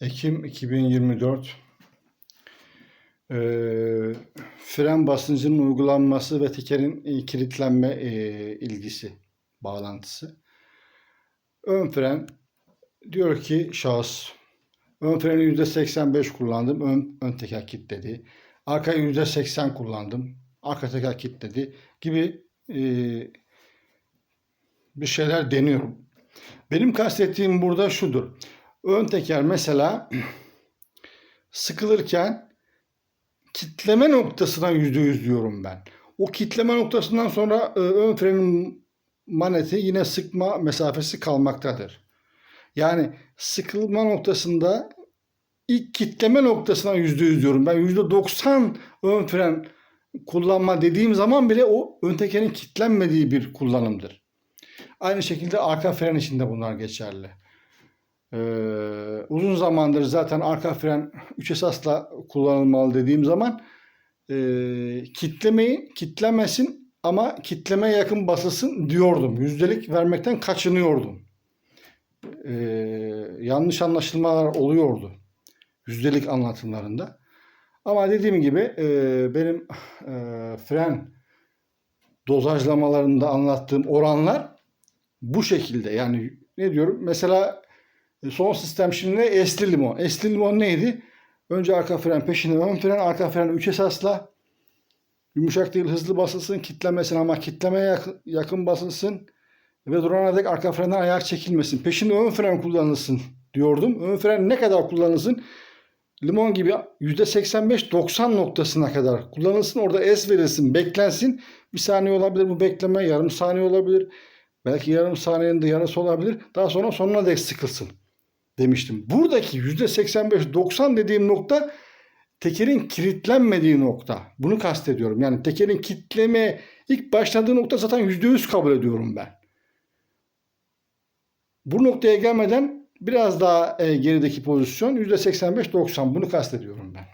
Ekim 2024 Ee, fren basıncının uygulanması ve tekerin e, kilitlenme e, ilgisi, bağlantısı. Ön fren diyor ki şahıs ön freni %85 kullandım, ön, ön teker kilitledi. Arkayı %80 kullandım, arka teker kilitledi gibi e, bir şeyler deniyorum. Benim kastettiğim burada şudur. Ön teker mesela sıkılırken kitleme noktasına yüzde yüz diyorum ben. O kitleme noktasından sonra e, ön frenin maneti yine sıkma mesafesi kalmaktadır. Yani sıkılma noktasında ilk kitleme yüzde yüz diyorum. Ben yüzde doksan ön fren kullanma dediğim zaman bile o ön tekerin kitlenmediği bir kullanımdır. Aynı şekilde arka fren için de bunlar geçerli. Ee, uzun zamandır zaten arka fren 3 esasla kullanılmalı dediğim zaman e, kitlemeyi kitlemesin ama kitlemeye yakın basılsın diyordum. Yüzdelik vermekten kaçınıyordum. Ee, yanlış anlaşılmalar oluyordu. Yüzdelik anlatımlarında. Ama dediğim gibi e, benim e, fren dozajlamalarında anlattığım oranlar bu şekilde. Yani ne diyorum? Mesela son sistem şimdi esli limon. Esli limon neydi? Önce arka fren, peşine ön fren, arka fren 3 esasla. Yumuşak değil, hızlı basılsın, kitlemesin ama kitlemeye yakın, basılsın. Ve durana dek arka frenden ayak çekilmesin. Peşinde ön fren kullanılsın diyordum. Ön fren ne kadar kullanılsın? Limon gibi %85-90 noktasına kadar kullanılsın. Orada es verilsin, beklensin. Bir saniye olabilir bu bekleme, yarım saniye olabilir. Belki yarım saniyenin de yarısı olabilir. Daha sonra sonuna dek sıkılsın demiştim. Buradaki %85-90 dediğim nokta tekerin kilitlenmediği nokta. Bunu kastediyorum. Yani tekerin kitleme ilk başladığı nokta zaten %100 kabul ediyorum ben. Bu noktaya gelmeden biraz daha e, gerideki pozisyon %85-90 bunu kastediyorum ben.